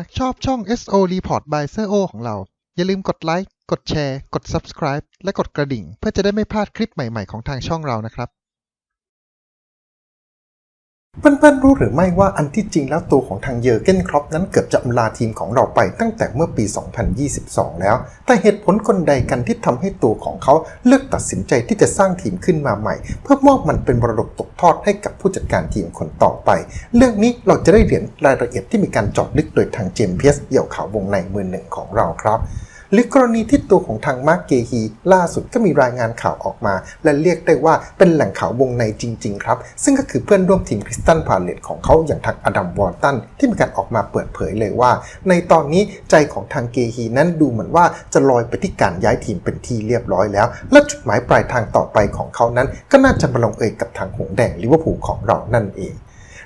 ากชอบช่อง SO Report by s โ o ของเรา อย่าลืมกดไลค์ กดแชร์ กด Subscribe และกดกระดิ่ง เพื่อจะได้ไม่พลาดคลิปใหม่ๆของทางช่องเรานะครับ เพื่อนๆรู้หรือไม่ว่าอันที่จริงแล้วตัวของทางเยอร์เกนครอปนั้นเกือบจะอำลาทีมของเราไปตั้งแต่เมื่อปี 2022 แล้ว แต่เหตุผลคนใดกันที่ทำให้ตัวของเขาเลือกตัดสินใจที่จะสร้างทีมขึ้นมาใหม่ เพื่อมอบมันเป็นมรดกตกทอดให้กับผู้จัดการทีมคนต่อไป เรื่องนี้เราจะได้เรียนรายละเอียดที่มีการจอดลึกโดยทางเจมส์เพียสเหี่ยวขาววงในมือหนึ่งของเราครับ หรือกรณีที่ตัวของทางมาร์กเกฮีล่าสุดก็มีรายงานข่าวออกมา และเรียกได้ว่าเป็นแหล่งข่าววงในจริง ๆ ครับ ซึ่งก็คือเพื่อนร่วมทีมคริสตันพาเลตของเขาอย่างทางอดัมวอร์ตันที่มีการออกมาเปิดเผยเลยว่า ในตอนนี้ใจของทางเกฮีนั้นดูเหมือนว่าจะลอยไปที่การย้ายทีมเป็นที่เรียบร้อยแล้ว และจุดหมายปลายทางต่อไปของเขานั้น ก็น่าจะมาลงเอยกับทางหงแดงลิเวอร์พูลของเรานั่นเอง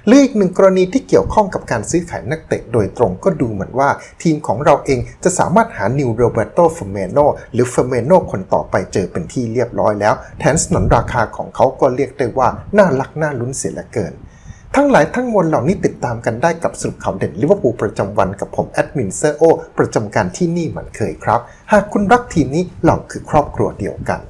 หรืออีกหนึ่งกรณีที่เกี่ยวข้องกับการซื้อขายนักเตะโดยตรงก็ดูเหมือนว่า ทีมของเราเองจะสามารถหานิวโรเบโตเฟเมโนหรือเฟเมโนคนต่อไปเจอเป็นที่เรียบร้อยแล้ว แถมสนนราคาของเขาก็เรียกได้ว่า น่ารักน่าลุ้นเสียเหลือเกินทั้งหลายทั้งมวลเหล่านี้ติดตามกันได้กับสรุปข่าวเด่นลิเวอร์พูลประจำวันกับผมแอดมินเซอร์โอประจำการที่นี่เหมือนเคยครับ หากคุณรักทีมนี้เราคือครอบครัวเดียวกัน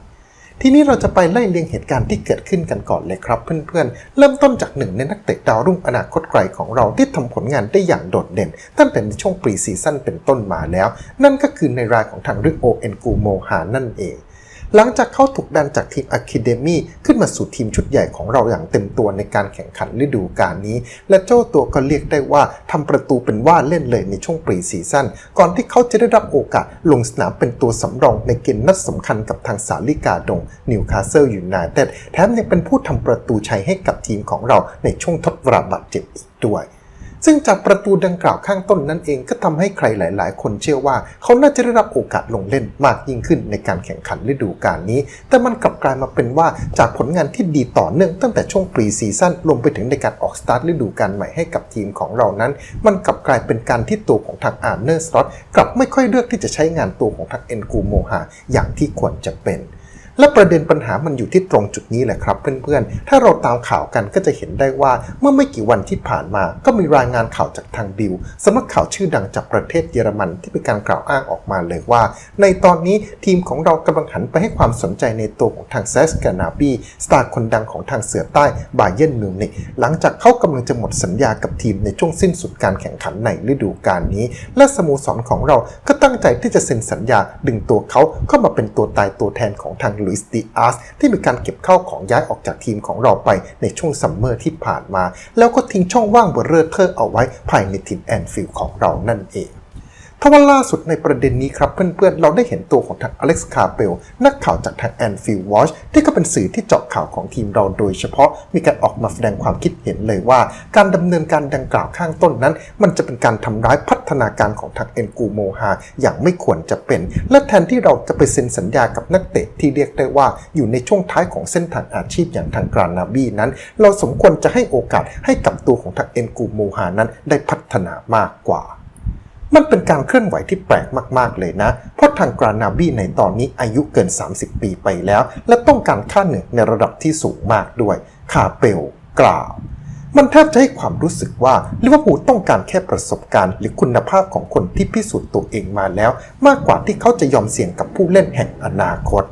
ทีนี้เราจะไปไล่เรียงเหตุการณ์ที่เกิดขึ้นกันก่อนเลยครับ เพื่อนๆ เริ่มต้นจากหนึ่งในนักเตะดาวรุ่งอนาคตไกลของเราที่ทำผลงานได้อย่างโดดเด่น ตั้งแต่ในช่วงปรีซีซั่นเป็นต้นมาแล้ว นั่นก็คือในรายของทางริโอเอ็นกูโมฮานั่นเอง หลังจากเขาถูกดันจากทีมอะค d เดมีขึ้นมาสู่ทีมชุดใหญ่ของเราอย่างเต็มตัวในการแข่งขันฤดูกาลนี้ และเจ้าตัวก็เรียกได้ว่าทำประตูเป็นว่าเล่นเลยในช่วงปรีซีซั่นก่อนที่เขาจะได้รับโอกาสลงสนามเป็นตัวสำรองในเกมนัดสำคัญกับทางสาลิกาดงนิวคาสเซิลยูไนเต็ดแถมยังเป็นผู้ทำประตูชัยให้กับทีมของเราในช่วงทดเวลาบาดเจ็บอีกด้วย ซึ่งจากประตูดังกล่าวข้างต้นนั้นเองก็ทำให้ใครหลาย ๆ คนเชื่อว่า เขาน่าจะได้รับโอกาสลงเล่นมากยิ่งขึ้นในการแข่งขันฤดูกาลนี้ แต่มันกลับกลายมาเป็นว่าจากผลงานที่ดีต่อเนื่องตั้งแต่ช่วงปรีซีซั่นรวมไปถึงในการออกสตาร์ทฤดูกาลใหม่ให้กับทีมของเรานั้น มันกลับกลายเป็นการที่ตัวของทางอาร์เนอร์สล็อตกลับไม่ค่อยเลือกที่จะใช้งานตัวของทางเอ็นกูโมฮาอย่างที่ควรจะเป็น และประเด็นปัญหามันอยู่ที่ตรงจุดนี้แหละครับเพื่อนๆ ถ้าเราตามข่าวกันก็จะเห็นได้ว่าเมื่อไม่กี่วันที่ผ่านมา ก็มีรายงานข่าวจากทางบิลสำนักข่าวชื่อดังจากประเทศเยอรมันที่เป็นการกล่าวอ้างออกมาเลยว่า ในตอนนี้ทีมของเรากำลังหันไปให้ความสนใจในตัวของทางแซสกานาบีสตาร์คนดังของทางเสือใต้บาเยนมิวนิกหลังจากเขากำลังจะหมดสัญญากับทีมในช่วงสิ้นสุดการแข่งขันในฤดูกาลนี้ และสโมสรของเราก็ตั้งใจที่จะเซ็นสัญญาดึงตัวเขาเข้ามาเป็นตัวตายตัวแทนของทางลุยส์ดิอาสที่มีการเก็บเข้าของย้ายออกจากทีมของเราไปในช่วงซัมเมอร์ที่ผ่านมา แล้วก็ทิ้งช่องว่างเบอร์เรอเทอร์เอาไว้ภายในทีมแอนฟิลด์ของเรานั่นเอง ทว่าล่าสุดในประเด็นนี้ครับเพื่อนๆ เราได้เห็นตัวของทางอเล็กซ์คาเปลนักข่าวจากทางแอนฟิลวอชที่ก็เป็นสื่อที่เจาะข่าวของทีมเราโดยเฉพาะมีการออกมาแสดงความคิดเห็นเลยว่า การดำเนินการดังกล่าวข้างต้นนั้น มันจะเป็นการทำร้ายพัฒนาการของทางเอ็นกูโมฮาอย่างไม่ควรจะเป็น และแทนที่เราจะไปเซ็นสัญญากับนักเตะที่เรียกได้ว่าอยู่ในช่วงท้ายของเส้นทางอาชีพอย่างทางกรานาบีนั้น เราสมควรจะให้โอกาสให้กับตัวของทางเอ็นกูโมฮานั้นได้พัฒนามากกว่า มันเป็นการเคลื่อนไหวที่แปลกมาก ๆ เลยนะ เพราะทางกรานาบีในตอนนี้อายุเกิน 30 ปีไปแล้ว และต้องการค่าเหนื่อยในระดับที่สูงมากด้วย คาเปลกล่าวมันแทบจะให้ความรู้สึกว่าลิเวอร์พูลต้องการแค่ประสบการณ์ หรือคุณภาพของคนที่พิสูจน์ตัวเองมาแล้ว มากกว่าที่เขาจะยอมเสี่ยงกับผู้เล่นแห่งอนาคต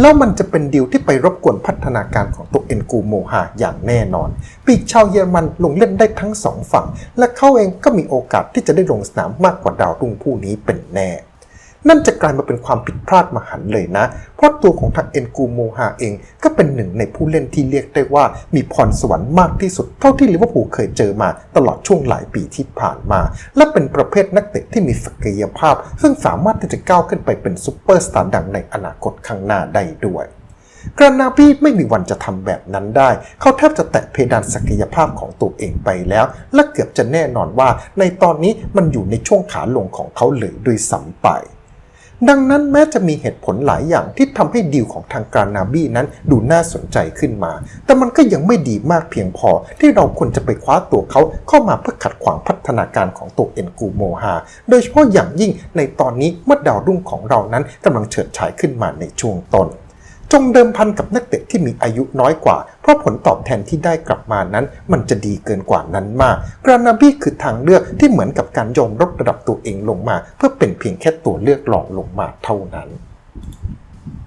แล้วมันจะเป็นดีลที่ไปรบกวนพัฒนาการของตัวเอ็นกูโมฮาอย่างแน่นอน ปีกชาวเยอรมันลงเล่นได้ทั้งสองฝั่ง และเขาเองก็มีโอกาสที่จะได้ลงสนามมากกว่าดาวรุ่งผู้นี้เป็นแน่ นั่นจะกลายมาเป็นความผิดพลาดมหันต์เลยนะ เพราะตัวของทางเอ็นกูโมฮาเอง ก็เป็นหนึ่งในผู้เล่นที่เรียกได้ว่ามีพรสวรรค์มากที่สุด เท่าที่ลิเวอร์พูลเคยเจอมาตลอดช่วงหลายปีที่ผ่านมา และเป็นประเภทนักเตะที่มีศักยภาพ ซึ่งสามารถที่จะก้าวขึ้นไปเป็นซูเปอร์สตาร์ดังในอนาคตข้างหน้าได้ด้วยกรานาบีไม่มีวันจะทำแบบนั้นได้ เขาแทบจะแตะเพดานศักยภาพของตัวเองไปแล้ว และเกือบจะแน่นอนว่าในตอนนี้มันอยู่ในช่วงขาลงของเขาเลยด้วยซ้ำไป ดังนั้นแม้จะมีเหตุผลหลายอย่างที่ทำให้ดีลของทางการนาบีนั้นดูน่าสนใจขึ้นมา แต่มันก็ยังไม่ดีมากเพียงพอที่เราควรจะไปคว้าตัวเขาเข้ามาเพื่อขัดขวางพัฒนาการของตัวเอ็นกูโมฮา โดยเฉพาะอย่างยิ่งในตอนนี้เมื่อดาวรุ่งของเรานั้นกำลังเฉิดฉายขึ้นมาในช่วงต้น จงเดิมพันกับนักเตะที่มีอายุน้อยกว่า เพราะผลตอบแทนที่ได้กลับมานั้น มันจะดีเกินกว่านั้นมาก กรานาบี้คือทางเลือกที่เหมือนกับการยอมลดระดับตัวเองลงมา เพื่อเป็นเพียงแค่ตัวเลือกรองลงมาเท่านั้น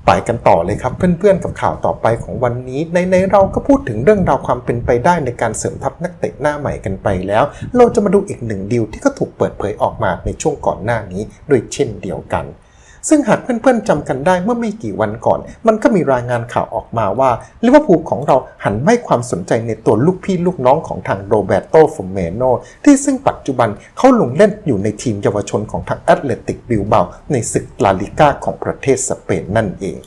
ไปกันต่อเลยครับเพื่อนๆกับข่าวต่อไปของวันนี้ ในในเราก็พูดถึงเรื่องราวความเป็นไปได้ในการเสริมทัพนักเตะหน้าใหม่กันไปแล้ว เราจะมาดูอีกหนึ่งดีลที่ก็ถูกเปิดเผยออกมาในช่วงก่อนหน้านี้โดยเช่นเดียวกัน ซึ่งหากเพื่อนๆจำกันได้เมื่อไม่กี่วันก่อน มันก็มีรายงานข่าวออกมาว่าลิเวอร์พูลของเราหันไม่ความสนใจในตัวลูกพี่ลูกน้องของทางโรเบโตฟอเมโนที่ซึ่งปัจจุบันเขาลงเล่นอยู่ในทีมเยาวชนของทางแอตเลติกบิลเบาในศึกลาลิก้าของประเทศสเปนนั่นเอง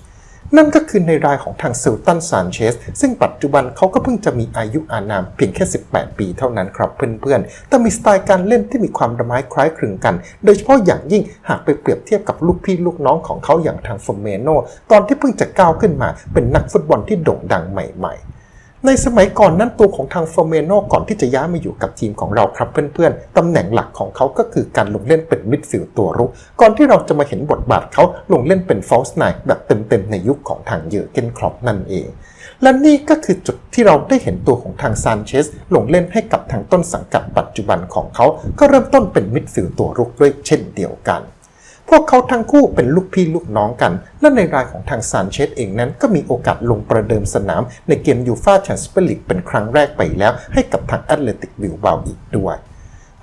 นั่นก็คือในรายของทางซิลตันซานเชสซึ่งปัจจุบันเขาก็เพิ่งจะมีอายุอานามเพียงแค่ 18 ปีเท่านั้นครับเพื่อนๆ แต่มีสไตล์การเล่นที่มีความระไม้คล้ายคลึงกัน โดยเฉพาะอย่างยิ่งหากไปเปรียบเทียบกับลูกพี่ลูกน้องของเขาอย่างทางฟอร์เมโนตอนที่เพิ่งจะก้าวขึ้นมาเป็นนักฟุตบอลที่โด่งดังใหม่ๆ ในสมัยก่อนนั้นตัวของทางเฟอร์เมโนก่อนที่จะย้ายมาอยู่กับทีมของเราครับเพื่อนๆ ตำแหน่งหลักของเขาก็คือการลงเล่นเป็นมิดฟิลด์ตัวรุก ก่อนที่เราจะมาเห็นบทบาทเขาลงเล่นเป็นฟอลส์ไนแบบเต็มๆ ในยุคของทางเยอร์เกนครอปนั่นเอง และนี่ก็คือจุดที่เราได้เห็นตัวของทางซานเชสลงเล่นให้กับทางต้นสังกัดปัจจุบันของเขา ก็เริ่มต้นเป็นมิดฟิลด์ตัวรุกด้วยเช่นเดียวกัน พวกเขาทั้งคู่เป็นลูกพี่ลูกน้องกัน และในรายของทางซานเชสเองนั้นก็มีโอกาสลงประเดิมสนาม ในเกมยูฟาแชมเปี้ยนลีกเป็นครั้งแรกไปแล้ว ให้กับทางแอตเลติกบิลบาอีกด้วย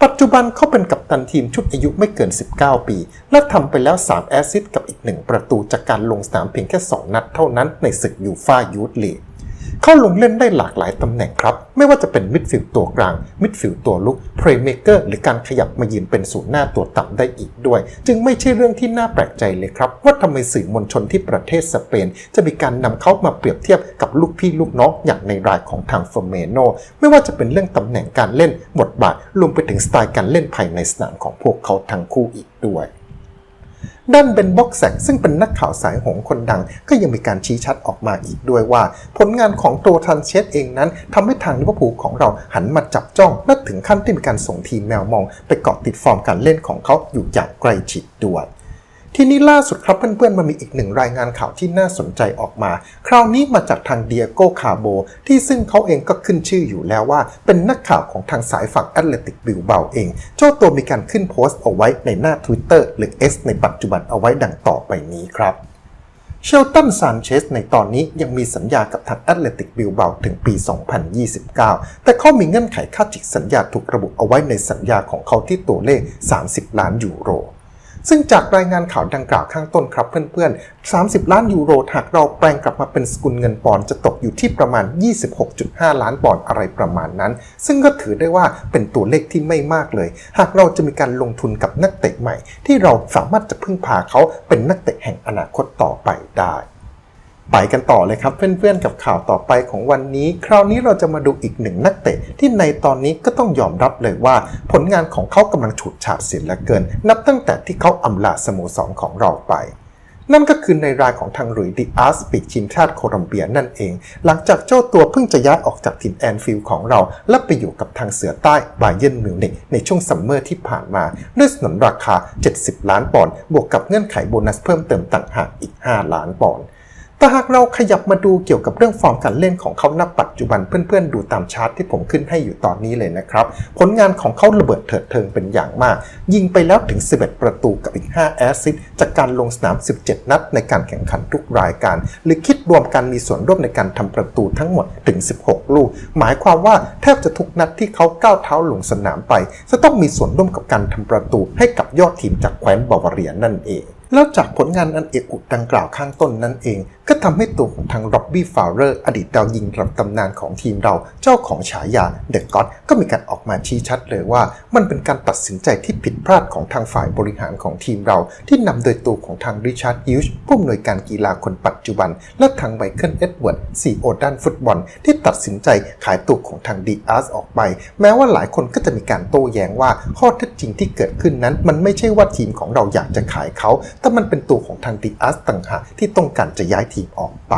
ปัจจุบันเขาเป็นกัปตันทีมชุดอายุไม่เกิน 19 ปี และทำไปแล้ว 3 แอสซิสต์กับอีก 1 ประตูจากการลงสนามเพียงแค่ 2 นัดเท่านั้นในศึกยูฟายูทลีก เขาลงเล่นได้หลากหลายตำแหน่งครับ ไม่ว่าจะเป็นมิดฟิลด์ตัวกลาง มิดฟิลด์ตัวลุกเพลย์เมเกอร์หรือการขยับมายืนเป็นศูนย์หน้าตัวต่ำได้อีกด้วย จึงไม่ใช่เรื่องที่น่าแปลกใจเลยครับ ว่าทำไมสื่อมวลชนที่ประเทศสเปน จะมีการนำเขามาเปรียบเทียบกับลูกพี่ลูกน้องอย่างในรายของทางเฟอร์เมโนไม่ว่าจะเป็นเรื่องตำแหน่งการเล่นบทบาทรวมไปถึงสไตล์การเล่นภายในสนามของพวกเขาทั้งคู่อีกด้วย ด้านเบนบ็อกแซกซึ่งเป็นนักข่าวสายหงคนดัง ก็ยังมีการชี้ชัดออกมาอีกด้วยว่า ผลงานของตัวทันเชสเองนั้นทำให้ทางลิเวอร์พูลของเราหันมาจับจ้องและถึงขั้นที่มีการส่งทีมแมวมอง ไปเกาะติดฟอร์มการเล่นของเขาอยู่อย่างใกล้ชิดด้วย ทีนี้ล่าสุดครับเพื่อนๆมันมีอีกหนึ่งรายงานข่าวที่น่าสนใจออกมา คราวนี้มาจากทางเดียโกคาโบที่ซึ่งเขาเองก็ขึ้นชื่ออยู่แล้วว่า เป็นนักข่าวของทางสายฝั่งแอตเลติกบิลเบาเองเจ้าตัวมีการขึ้นโพสต์เอาไว้ในหน้า Twitter หรือ X ในปัจจุบันเอาไว้ดังต่อไปนี้ครับเชลตันซานเชสในตอนนี้ยังมีสัญญากับทางแอตเลติกบิลเบาถึงปี 2029 แต่เขามีเงื่อนไขค่าจิกสัญญาถูกระบุเอาไว้ในสัญญาของเขาที่ตัวเลข 30 ล้านยูโร ซึ่งจากรายงานข่าวดังกล่าวข้างต้นครับเพื่อนๆ 30 ล้านยูโรหากเราแปลงกลับมาเป็นสกุลเงินปอนด์จะตกอยู่ที่ประมาณ 26.5 ล้านปอนด์อะไรประมาณนั้น ซึ่งก็ถือได้ว่าเป็นตัวเลขที่ไม่มากเลย หากเราจะมีการลงทุนกับนักเตะใหม่ ที่เราสามารถจะพึ่งพาเขาเป็นนักเตะแห่งอนาคตต่อไปได้ ไปกันต่อเลยครับเพื่อนๆกับข่าวต่อไปของวันนี้ คราวนี้เราจะมาดูอีกหนึ่งนักเตะ ที่ในตอนนี้ก็ต้องยอมรับเลยว่า ผลงานของเขากำลังฉูดฉาดเสียเหลือเกิน นับตั้งแต่ที่เขาอำลาสโมสรของเราไปนั่นก็คือในรายของทางหลุยดิอาสปีกทีมชาติโคลอมเบียนั่นเอง หลังจากเจ้าตัวเพิ่งจะย้ายออกจากทีมแอนฟิลด์ของเรา และไปอยู่กับทางเสือใต้บาเยนมิวนิกในช่วงซัมเมอร์ที่ผ่านมา ด้วยสนนราคา 70 ล้านปอนด์บวกกับเงื่อนไขโบนัสเพิ่มเติมต่างหากอีก 5 ล้านปอนด์ แต่หากเราขยับมาดูเกี่ยวกับเรื่องฟอร์มการเล่นของเขาณปัจจุบันเพื่อนๆ ดูตามชาร์ตที่ผมขึ้นให้อยู่ตอนนี้เลยนะครับ ผลงานของเขาระเบิดเถิดเทิงเป็นอย่างมาก ยิงไปแล้วถึง 11 ประตูกับอีก 5 แอสซิสจากการลงสนาม 17 นัดในการแข่งขันทุกรายการ หรือคิดรวมการมีส่วนร่วมในการทำประตูทั้งหมดถึง 16 ลูก หมายความว่าแทบจะทุกนัดที่เขาก้าวเท้าลงสนามไป จะต้องมีส่วนร่วมกับการทำประตูให้กับยอดทีมจากแคว้นบาวาเรียนั่นเอง แล้วจากผลงานอันเอกอุดดังกล่าวข้างต้นนั่นเอง ก็ทำให้ตัวของทางร็อบบี้ฟาวเลอร์อดีตดาวยิงระดับตำนานของทีมเราเจ้าของฉายาเดอะก็ d ก็มีการ มาชี้ชัดเลยว่า มันเป็นการตัดสินใจที่ผิดพลาดของทางฝ่ายบริหารของทีมเรา ที่นำโดยตัวของทางริชาร์ดฮิวช์ผู้อำนวยการกีฬาคนปัจจุบัน และทางไมเคิลเอ็ดเวิร์ดซีโอด้านฟุตบอล ที่ตัดสินใจขายตัวของทางดีอาร์สออกไป แม้ว่าหลายคนก็จะมีการโต้แย้งว่าข้อเท็จจริงที่เกิดขึ้นนั้น มันไม่ใช่ว่าทีมของเราอยากจะขายเขา แต่มันเป็นตัวของทางดีอาร์สต่างหากที่ต้องการจะย้ายทีมออกไป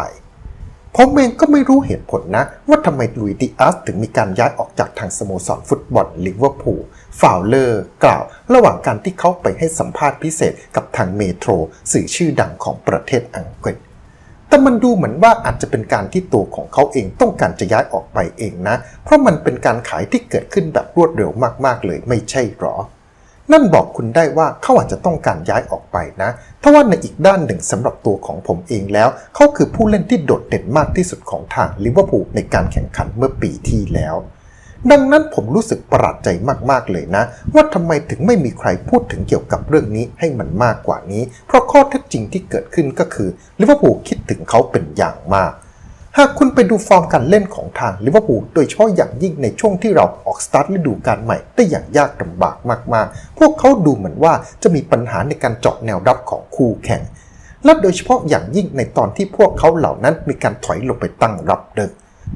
ผมเองก็ไม่รู้เหตุผลนะ ว่าทำไมลุยดิอาสถึงมีการย้ายออกจากทางสโมสรฟุตบอลลิเวอร์พูลฟาวเลอร์ กล่าว ระหว่างการที่เขาไปให้สัมภาษณ์พิเศษกับทางเมโทร สื่อชื่อดังของประเทศอังกฤษ แต่มันดูเหมือนว่าอาจจะเป็นการที่ตัวของเขาเองต้องการจะย้ายออกไปเองนะ เพราะมันเป็นการขายที่เกิดขึ้นแบบรวดเร็วมากๆเลยไม่ใช่หรอ นั่นบอกคุณได้ว่าเขาอาจจะต้องการย้ายออกไปนะถ้าว่าในอีกด้านหนึ่งสำหรับตัวของผมเองแล้ว เขาคือผู้เล่นที่โดดเด่นมากที่สุดของทางลิเวอร์พูลในการแข่งขันเมื่อปีที่แล้ว ดังนั้นผมรู้สึกประหลาดใจมากๆเลยนะ ว่าทำไมถึงไม่มีใครพูดถึงเกี่ยวกับเรื่องนี้ให้มันมากกว่านี้ เพราะข้อเท็จจริงที่เกิดขึ้นก็คือลิเวอร์พูลคิดถึงเขาเป็นอย่างมาก หากคุณไปดูฟอร์มการเล่นของทางลิเวอร์พูลโดยเฉพาะอย่างยิ่งในช่วงที่เราออกสตาร์ทฤดูกาลใหม่ได้อย่างยากลำบากมากๆ พวกเขาดูเหมือนว่าจะมีปัญหาในการเจาะแนวรับของคู่แข่งและโดยเฉพาะอย่างยิ่งในตอนที่พวกเขาเหล่านั้นมีการถอยลงไปตั้งรับเดิม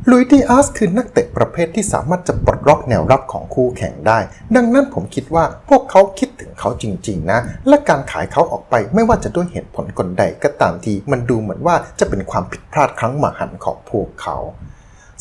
ลุยดีอาสคือนักเตะประเภทที่สามารถจะปลดล็อกแนวรับของคู่แข่งได้ ดังนั้นผมคิดว่าพวกเขาคิดถึงเขาจริง ๆ นะ และการขายเขาออกไปไม่ว่าจะด้วยเหตุผลกลใดก็ตามที มันดูเหมือนว่าจะเป็นความผิดพลาดครั้งมหันต์ของพวกเขา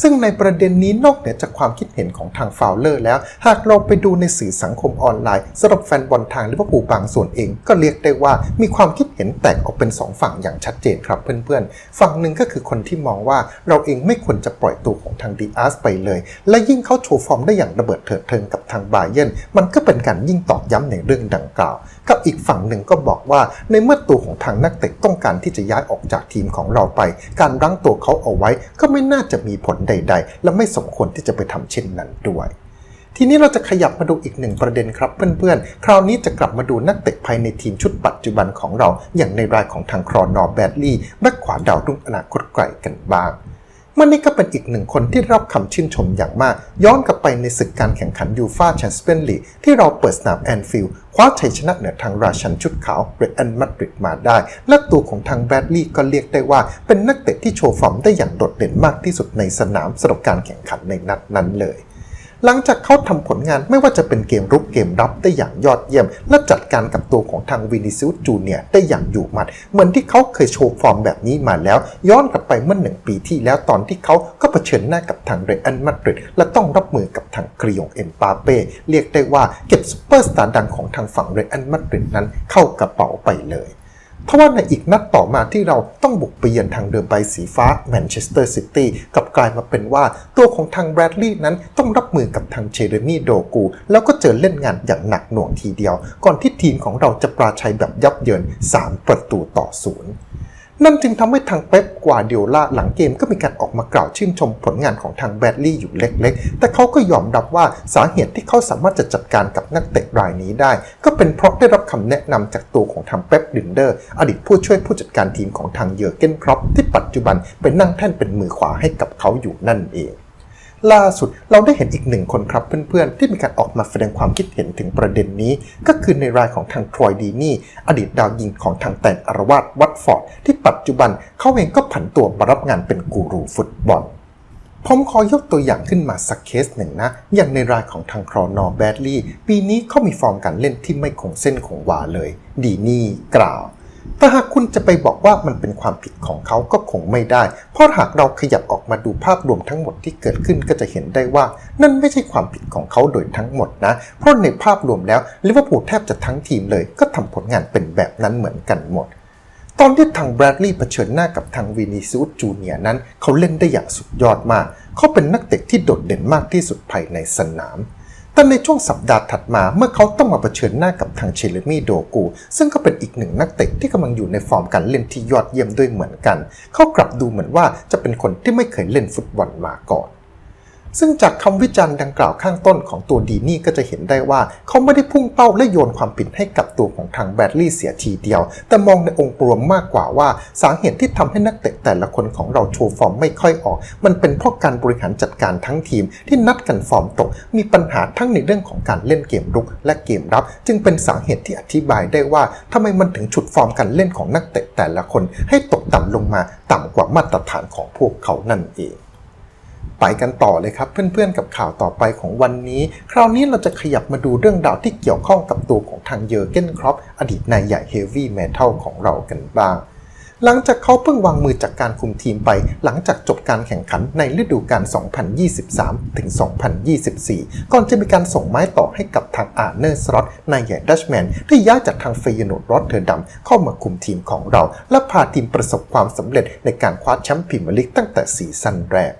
ซึ่งในประเด็นนี้นอกเหนือจากความคิดเห็นของทางฟาวเลอร์แล้ว หากเราไปดูในสื่อสังคมออนไลน์สำหรับแฟนบอลทางลิเวอร์พูลบางส่วนเอง ก็เรียกได้ว่ามีความคิดเห็นแตกออกเป็น 2 ฝั่งอย่างชัดเจนครับเพื่อนๆ ฝั่งหนึ่งก็คือคนที่มองว่าเราเองไม่ควรจะปล่อยตัวของทางดีอาร์สไปเลย และยิ่งเขาโชว์ฟอร์มได้อย่างระเบิดเถิดเทิงกับทางบาเยร์นมันก็เป็นการยิ่งตอกย้ำในเรื่องดังกล่าว กับอีกฝั่งหนึ่งก็บอกว่าในเมื่อตัวของทางนักเตะต้องการที่จะย้ายออกจากทีมของเราไป การรั้งตัวเขาเอาไว้ก็ไม่น่าจะมีผลใด ๆ และไม่สมควรที่จะไปทำเช่นนั้นด้วย ทีนี้เราจะขยับมาดูอีกหนึ่งประเด็นครับเพื่อนๆ คราวนี้จะกลับมาดูนักเตะภายในทีมชุดปัจจุบันของเรา อย่างในรายของทางครอนอร์แบดลี่แบ็คขวาดาวรุ่งอนาคตไกลกันบ้าง มันนี่ก็เป็นอีกหนึ่งคนที่รับคำชื่นชมอย่างมาก ย้อนกลับไปในศึกการแข่งขันยูฟ่าแชมเปี้ยนลีกที่เราเปิดสนามแอนฟิลด์คว้าชัยชนะเหนือทางราชันชุดขาวเรอันมาดริดมาได้ และตัวของทางแบรดลีย์ก็เรียกได้ว่า เป็นนักเตะที่โชว์ฟอร์มได้อย่างโดดเด่นมากที่สุดในสนามสำหรับการแข่งขันในนัดนั้นเลย หลังจากเขาทำผลงานไม่ว่าจะเป็นเกมรุกเกมรับได้อย่างยอดเยี่ยม และจัดการกับตัวของทางวินิซิอุสจูเนียได้อย่างอยู่หมัด เหมือนที่เขาเคยโชว์ฟอร์มแบบนี้มาแล้ว ย้อนกลับไปเมื่อหนึ่งปีที่แล้วตอนที่เขาก็เผชิญหน้ากับทางเรอัลมาดริดและต้องรับมือกับทางกรียงเอ็มปาเป้เรียกได้ว่าเก็บซูเปอร์สตาร์ดังของทางฝั่งเรอัลมาดริดนั้นเข้ากระเป๋าไปเลย เพราะว่าในอีกนัดต่อมาที่เราต้องบุกไปเยือนทางเดิมไปสีฟ้าแมนเชสเตอร์ซิตี้กับกลายมาเป็นว่าตัวของทางแบรดลีย์นั้นต้องรับมือกับทางเชเรมี่โดกู แล้วก็เจอเล่นงานอย่างหนักหน่วงทีเดียว ก่อนที่ทีมของเราจะปราชัยแบบยับเยิน 3 ประตูต่อศูนย์ นั่นจึงทำให้ทางเป๊ปกวาเดียล่าหลังเกมก็มีการออกมากล่าวชื่นชมผลงานของทางแบดลี่อยู่เล็กๆ แต่เขาก็ยอมรับว่าสาเหตุที่เขาสามารถจะจัดการกับนักเตะรายนี้ได้ ก็เป็นเพราะได้รับคำแนะนำจากตัวของทางเป๊ปลินเดอร์ อดีตผู้ช่วยผู้จัดการทีมของทางเยอร์เกนครอปที่ปัจจุบันเป็นนั่งแท่นเป็นมือขวาให้กับเขาอยู่นั่นเอง ล่าสุดเราได้เห็นอีกหนึ่งคนครับเพื่อนๆ ที่มีการออกมาแสดงความคิดเห็นถึงประเด็นนี้ ก็คือในรายของทางทรอยดีนี่ อดีตดาวยิงของทางแตนอารวาสวัตฟอร์ด ที่ปัจจุบันเขาเองก็ผันตัวมารับงานเป็นกูรูฟุตบอลผมขอยกตัวอย่างขึ้นมาสักเคสหนึ่งนะ อย่างในรายของทางครอนอแบดลี่ปีนี้เขามีฟอร์มการเล่นที่ไม่คงเส้นคงวาเลย ดีนี่กล่าว แต่หากคุณจะไปบอกว่ามันเป็นความผิดของเขาก็คงไม่ได้ เพราะหากเราขยับออกมาดูภาพรวมทั้งหมดที่เกิดขึ้นก็จะเห็นได้ว่า นั่นไม่ใช่ความผิดของเขาโดยทั้งหมดนะ เพราะในภาพรวมแล้วลิเวอร์พูลแทบจะทั้งทีมเลย ก็ทำผลงานเป็นแบบนั้นเหมือนกันหมดตอนที่ทางแบรดลีย์เผชิญหน้ากับทางวินิซิอุสจูเนียนั้น เขาเล่นได้อย่างสุดยอดมาก เขาเป็นนักเตะที่โดดเด่นมากที่สุดภายในสนาม แต่ในช่วงสัปดาห์ถัดมาเมื่อเขาต้องมาเผชิญหน้ากับทางเชลมีโดกู ซึ่งก็เป็นอีกหนึ่งนักเตะที่กำลังอยู่ในฟอร์มการเล่นที่ยอดเยี่ยมด้วยเหมือนกัน เขากลับดูเหมือนว่าจะเป็นคนที่ไม่เคยเล่นฟุตบอลมาก่อน ซึ่งจากคำวิจารณ์ดังกล่าวข้างต้นของตัวดีนี่ก็จะเห็นได้ว่า เขาไม่ได้พุ่งเป้าและโยนความผิดให้กับตัวของทางแบดลี่เสียทีเดียว แต่มองในองค์รวมมากกว่าว่า สาเหตุที่ทำให้นักเตะแต่ละคนของเราโชว์ฟอร์มไม่ค่อยออก มันเป็นเพราะการบริหารจัดการทั้งทีม ที่นัดกันฟอร์มตก มีปัญหาทั้งในเรื่องของการเล่นเกมรุกและเกมรับ จึงเป็นสาเหตุที่อธิบายได้ว่าทำไมมันถึงฉุดฟอร์มการเล่นของนักเตะแต่ละคน ให้ตกต่ำลงมา ต่ำกว่ามาตรฐานของพวกเขานั่นเอง ไปกันต่อเลยครับ เพื่อนๆกับข่าวต่อไปของวันนี้ คราวนี้เราจะขยับมาดูเรื่องราวที่เกี่ยวข้องกับตัวของทางเยอร์เกนครอปอดีตนายใหญ่เฮฟวี่เมทัลของเรากันบ้าง หลังจากเขาเพิ่งวางมือจากการคุมทีมไป หลังจากจบการแข่งขันในฤดูกาล 2023 ถึง 2024 ก่อนจะมีการส่งไม้ต่อให้กับทางอาร์เนอร์สล็อตนายใหญ่ดัชแมนที่ย้ายจากทางเฟยโนดรอตเทอร์ดัมเข้ามาคุมทีมของเรา และพาทีมประสบความสำเร็จในการคว้าแชมป์พรีเมียร์ลีกตั้งแต่ซีซั่นแรก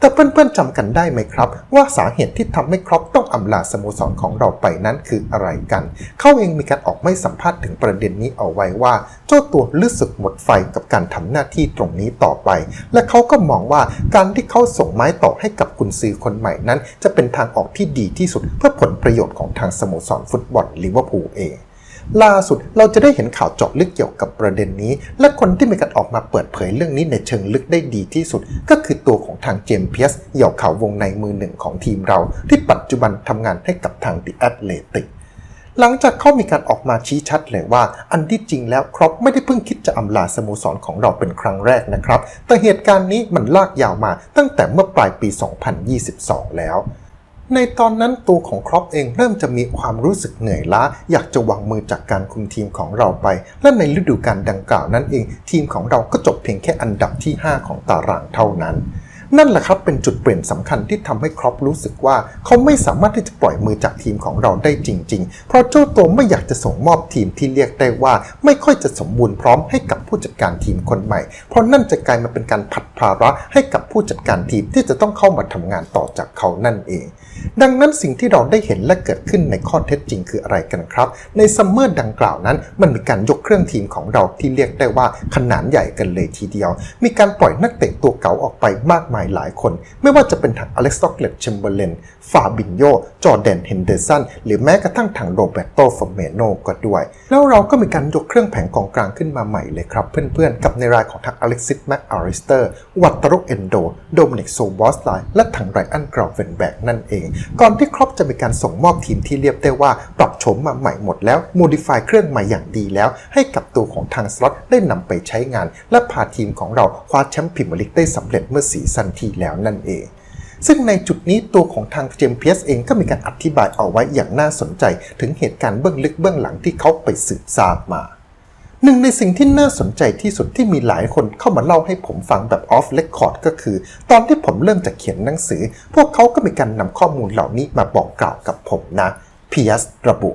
แต่เพื่อนๆจำกันได้ไหมครับ ว่าสาเหตุที่ทำให้ครอปต้องอำลาสโมสรของเราไปนั้นคืออะไรกัน เขาเองมีการออกไม่สัมภาษณ์ถึงประเด็นนี้เอาไว้ว่า เจ้าตัวรู้สึกหมดไฟกับการทำหน้าที่ตรงนี้ต่อไป และเขาก็มองว่าการที่เขาส่งไม้ต่อให้กับกุนซือคนใหม่นั้น จะเป็นทางออกที่ดีที่สุดเพื่อผลประโยชน์ของทางสโมสรฟุตบอลลิเวอร์พูลเอง ล่าสุดเราจะได้เห็นข่าวเจาะลึกเกี่ยวกับประเด็นนี้ และคนที่มีการออกมาเปิดเผยเรื่องนี้ในเชิงลึกได้ดีที่สุด ก็คือตัวของทางเจมเพียสเหยี่ยวข่าววงในมือหนึ่งของทีมเรา ที่ปัจจุบันทำงานให้กับทางดิแอตเลติกหลังจากเขามีการออกมาชี้ชัดเลยว่า อันที่จริงแล้วครอปไม่ได้เพิ่งคิดจะอำลาสโมสรของเราเป็นครั้งแรกนะครับ แต่เหตุการณ์นี้มันลากยาวมาตั้งแต่เมื่อปลายปี 2022 แล้ว ในตอนนั้นตัวของครอปเองเริ่มจะมีความรู้สึกเหนื่อยล้า อยากจะวางมือจากการคุมทีมของเราไป และในฤดูกาลดังกล่าวนั้นเอง ทีมของเราก็จบเพียงแค่อันดับที่ 5 ของตารางเท่านั้น นั่นแหละครับเป็นจุดเปลี่ยนสำคัญที่ทำให้ครอปรู้สึกว่า เขาไม่สามารถที่จะปล่อยมือจากทีมของเราได้จริง ๆ เพราะเจ้าตัวไม่อยากจะส่งมอบทีมที่เรียกได้ว่า ไม่ค่อยจะสมบูรณ์พร้อมให้กับผู้จัดการทีมคนใหม่ เพราะนั่นจะกลายมาเป็นการผัดภาระให้กับผู้จัดการทีมที่จะต้องเข้ามาทำงานต่อจากเขานั่นเอง ดังนั้นสิ่งที่เราได้เห็นและเกิดขึ้นในข้อเท็จจริงคืออะไรกันครับ ในซัมเมอร์ดังกล่าวนั้น มันมีการยกเครื่องทีมของเราที่เรียกได้ว่าขนาดใหญ่กันเลยทีเดียว มีการปล่อยนักเตะตัวเก่าออกไปมากมายหลายคน ไม่ว่าจะเป็นทางอเล็กซ์ต็อกเลตเชมเบอร์เลนฟาบินโยจอร์แดนเฮนเดอร์สันหรือแม้กระทั่งทางโรเบโตฟอร์เมโนก็ด้วย แล้วเราก็มีการยกเครื่องแผงกองกลางขึ้นมาใหม่เลยครับ เพื่อนๆ กับในรายของทางอเล็กซิสแมคอาริสเตอร์วัตตรุเอนโดโดมินิกโซบอสไลและทางไรอันกราวเวนแบกนั่นเอง ก่อนที่ครอปจะมีการส่งมอบทีมที่เรียกได้ว่าปรับโฉมมาใหม่หมดแล้วโมดิฟายเครื่องใหมาอย่างดีแล้ว ให้กับตัวของทางสล็อตได้นำไปใช้งาน และพาทีมของเราคว้าแชมป์พรีเมียร์ลีกได้สำเร็จเมื่อสีซันที่แล้วนั่นเอง ซึ่งในจุดนี้ตัวของทางเจมส์เพียสเองก็มีการอธิบายเอาไว้อย่างน่าสนใจ ถึงเหตุการณ์เบื้องลึกเบื้องหลังที่เขาไปสืบทราบมาหนึ่งในสิ่งที่น่าสนใจที่สุดที่มีหลายคนเข้ามาเล่าให้ผมฟังแบบออฟเลคคอร์ดก็คือ ตอนที่ผมเริ่มจะเขียนหนังสือ พวกเขาก็มีการนำข้อมูลเหล่านี้มาบอกกล่าวกับผมนะเพียสระบุ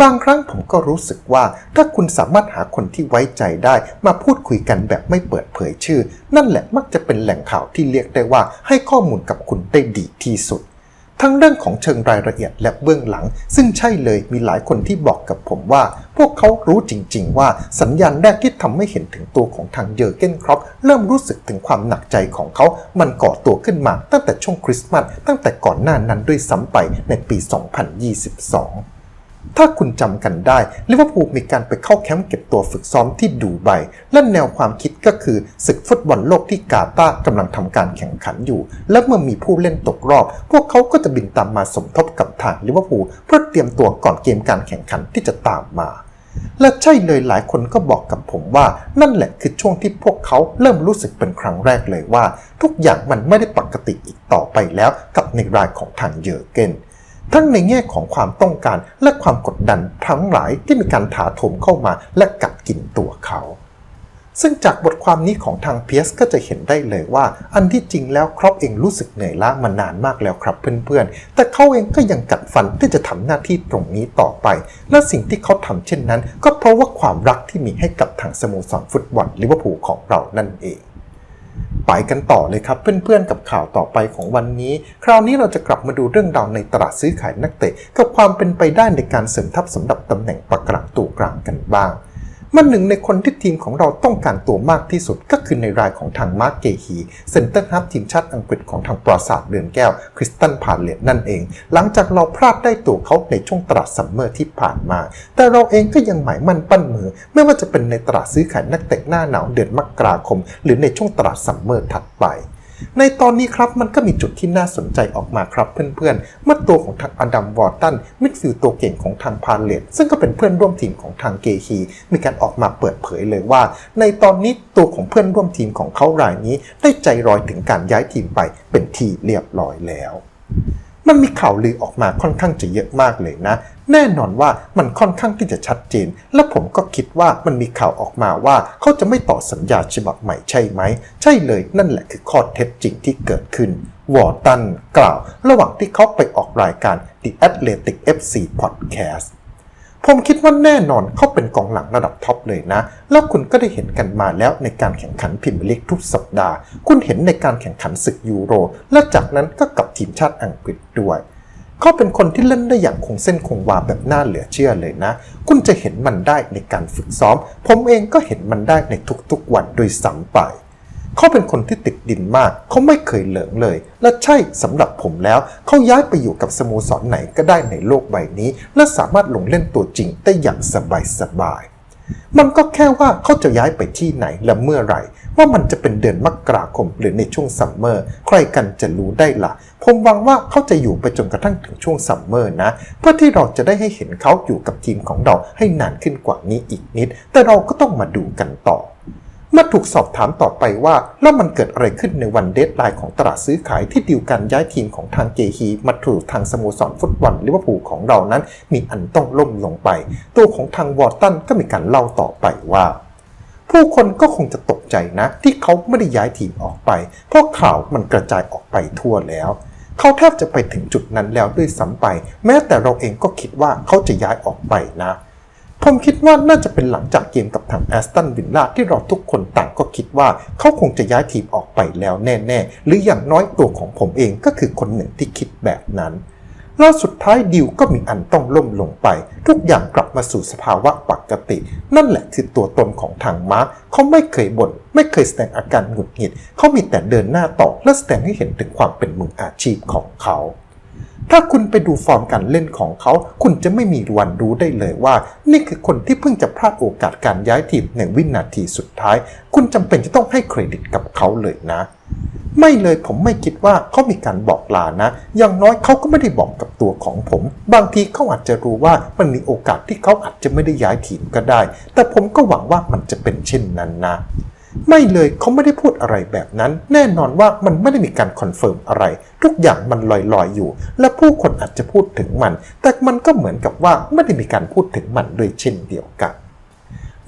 บางครั้งผมก็รู้สึกว่าถ้าคุณสามารถหาคนที่ไว้ใจได้ มาพูดคุยกันแบบไม่เปิดเผยชื่อ นั่นแหละมักจะเป็นแหล่งข่าวที่เรียกได้ว่าให้ข้อมูลกับคุณได้ดีที่สุด ทั้งเรื่องของเชิงรายละเอียดและเบื้องหลัง ซึ่งใช่เลยมีหลายคนที่บอกกับผมว่า พวกเขารู้จริง ๆ ว่าสัญญาณแรกที่ทำให้เห็นถึงตัวของทางเยอร์เกนครอปเริ่มรู้สึกถึงความหนักใจของเขา มันก่อตัวขึ้นมาตั้งแต่ช่วงคริสต์มาสตั้งแต่ก่อนหน้านั้นด้วยซ้ำไปในปี 2022 ถ้าคุณจำกันได้ลิเวอร์พูลมีการไปเข้าแคมป์เก็บตัวฝึกซ้อมที่ดูไบและแนวความคิดก็คือศึกฟุตบอลโลกที่กาตาร์กำลังทำการแข่งขันอยู่ และเมื่อมีผู้เล่นตกรอบ พวกเขาก็จะบินตามมาสมทบกับทางลิเวอร์พูลเพื่อเตรียมตัวก่อนเกมการแข่งขันที่จะตามมาและใช่เลยหลายคนก็บอกกับผมว่า นั่นแหละคือช่วงที่พวกเขาเริ่มรู้สึกเป็นครั้งแรกเลยว่า ทุกอย่างมันไม่ได้ปกติอีกต่อไปแล้วกับในรายของทางเยอร์เกน ทั้งในแง่ของความต้องการและความกดดันทั้งหลายที่มีการถาโถมเข้ามาและกัดกินตัวเขา ซึ่งจากบทความนี้ของทางเพียสก็จะเห็นได้เลยว่า อันที่จริงแล้วครอปเองรู้สึกเหนื่อยล้ามานานมากแล้วครับเพื่อนๆ แต่เขาเองก็ยังกัดฟันที่จะทำหน้าที่ตรงนี้ต่อไป และสิ่งที่เขาทำเช่นนั้น ก็เพราะว่าความรักที่มีให้กับทางสโมสรฟุตบอลลิเวอร์พูลของเรานั่นเอง ไปกันต่อเลยครับ เพื่อนๆกับข่าวต่อไปของวันนี้ คราวนี้เราจะกลับมาดูเรื่องราวในตลาดซื้อขายนักเตะกับความเป็นไปได้ในการเสริมทัพสำหรับตำแหน่งปักกลางตัวกลางกันบ้าง มันหนึ่งในคนที่ทีมของเราต้องการตัวมากที่สุดก็คือในรายของทางมาร์กเกฮีเซนเตอร์ฮับทีมชาติอังกฤษของทางปราสาทเรือนแก้วคริสตันพาเลตนั่นเอง หลังจากเราพลาดได้ตัวเขาในช่วงตลาดซัมเมอร์ที่ผ่านมา แต่เราเองก็ยังหมายมั่นปั้นมือ ไม่ว่าจะเป็นในตลาดซื้อขายนักเตะหน้าหนาวเดือนมกราคม หรือในช่วงตลาดซัมเมอร์ถัดไป ในตอนนี้ครับมันก็มีจุดที่น่าสนใจออกมาครับเพื่อนๆ เมื่อตัวของทางอดัมวอร์ตันมิดฟิลตัวเก่งของทางพาเลตซึ่งก็เป็นเพื่อนร่วมทีมของทางเกฮีมีการออกมาเปิดเผยเลยว่า ในตอนนี้ตัวของเพื่อนร่วมทีมของเขารายนี้ ได้ใจรอยถึงการย้ายทีมไปเป็นทีเรียบร้อยแล้วมันมีข่าวลือออกมาค่อนข้างจะเยอะมากเลยนะ แน่นอนว่ามันค่อนข้างที่จะชัดเจน และผมก็คิดว่ามันมีข่าวออกมาว่าเขาจะไม่ต่อสัญญาฉบับใหม่ใช่ไหม ใช่เลยนั่นแหละคือข้อเท็จจริงที่เกิดขึ้นวอร์ตันกล่าว ระหว่างที่เขาไปออกรายการ The Athletic FC Podcast ผมคิดว่าแน่นอนเขาเป็นกองหลังระดับท็อปเลยนะ แล้วคุณก็ได้เห็นกันมาแล้วในการแข่งขันพรีเมียร์ลีกทุกสัปดาห์ คุณเห็นในการแข่งขันศึกยูโร และจากนั้นก็กับทีมชาติอังกฤษด้วย เขาเป็นคนที่เล่นได้อย่างคงเส้นคงวาแบบน่าเหลือเชื่อเลยนะ คุณจะเห็นมันได้ในการฝึกซ้อม ผมเองก็เห็นมันได้ในทุกๆวันโดยซ้ำไปเขาเป็นคนที่ติดดินมาก เขาไม่เคยเหลิงเลย และใช่สำหรับผมแล้ว เขาย้ายไปอยู่กับสโมสรไหนก็ได้ในโลกใบนี้ และสามารถลงเล่นตัวจริงได้อย่างสบายๆ มันก็แค่ว่าเขาจะย้ายไปที่ไหนและเมื่อไหร่ ว่ามันจะเป็นเดือนมกราคมหรือในช่วงซัมเมอร์ใครกันจะรู้ได้ละ่ะ ผมหวังว่าเขาจะอยู่ไปจนกระทั่งถึงช่วงซัมเมอร์นะ เพื่อที่เราจะได้ให้เห็นเขาอยู่กับทีมของเราให้นานขึ้นกว่านี้อีกนิด แต่เราก็ต้องมาดูกันต่อ เมื่อถูกสอบถามต่อไปว่า แล้วมันเกิดอะไรขึ้นในวันเดทไลน์ของตลาดซื้อขายที่ดีลการย้ายทีมของทางเกฮีมาถูกทางสโมสรฟุตบอลลิเวอร์พูลของเรานั้น มีอันต้องล่มลงไป ตัวของทางวอร์ตันก็มีการเล่าต่อไปว่า ผู้คนก็คงจะตกใจนะ ที่เขาไม่ได้ย้ายทีมออกไป เพราะข่าวมันกระจายออกไปทั่วแล้วเขาแทบจะไปถึงจุดนั้นแล้วด้วยซ้ำไป แม้แต่เราเองก็คิดว่าเขาจะย้ายออกไปนะ ผมคิดว่าน่าจะเป็นหลังจากเกมกับทางแอสตันวิลล่าที่เราทุกคนต่างก็คิดว่าเขาคงจะย้ายทีมออกไปแล้วแน่ๆ หรืออย่างน้อยตัวของผมเองก็คือคนหนึ่งที่คิดแบบนั้นแล้วสุดท้ายดิวก็มีอันต้องล่มลงไป ทุกอย่างกลับมาสู่สภาวะปกติ นั่นแหละคือตัวตนของทางมาร์คเขาไม่เคยบน่นไม่เคยแสดงอาการหงุดหงิด เขามีแต่เดินหน้าต่อและแสดงให้เห็นถึงความเป็นมืออาชีพของเขา ถ้าคุณไปดูฟอร์มการเล่นของเขา คุณจะไม่มีวันรู้ได้เลยว่า นี่คือคนที่เพิ่งจะพลาดโอกาสการย้ายทีมในวินาทีสุดท้าย คุณจำเป็นจะต้องให้เครดิตกับเขาเลยนะ ไม่เลยผมไม่คิดว่าเขามีการบอกลานะ อย่างน้อยเขาก็ไม่ได้บอกกับตัวของผม บางทีเขาอาจจะรู้ว่ามันมีโอกาสที่เขาอาจจะไม่ได้ย้ายทีมก็ได้ แต่ผมก็หวังว่ามันจะเป็นเช่นนั้นนะ ไม่เลยเขาไม่ได้พูดอะไรแบบนั้น แน่นอนว่ามันไม่ได้มีการคอนเฟิร์มอะไร ทุกอย่างมันลอยๆอยู่ และผู้คนอาจจะพูดถึงมัน แต่มันก็เหมือนกับว่าไม่ได้มีการพูดถึงมันด้วยเช่นเดียวกัน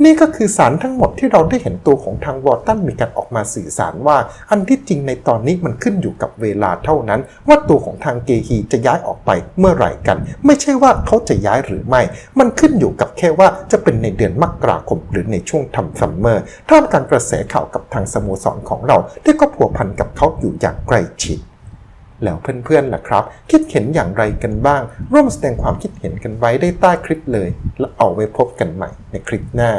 นี่ก็คือสารทั้งหมดที่เราได้เห็นตัวของทางวอร์ตันมีการออกมาสื่อสารว่า อันที่จริงในตอนนี้มันขึ้นอยู่กับเวลาเท่านั้น ว่าตัวของทางเกฮีจะย้ายออกไปเมื่อไหร่กัน ไม่ใช่ว่าเขาจะย้ายหรือไม่ มันขึ้นอยู่กับแค่ว่าจะเป็นในเดือนมกราคมหรือในช่วงทำซัมเมอร์ท่ามกลางกระแสข่าวกับทางสโมสรของเราที่ก็ผัวพันกับเขาอยู่อย่างใกล้ชิด แล้วเพื่อนๆล่ะครับ คิดเห็นอย่างไรกันบ้าง ร่วมแสดงความคิดเห็นกันไว้ได้ใต้คลิปเลย แล้วเอาไว้พบกันใหม่ในคลิปหน้า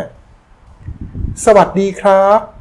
สวัสดีครับ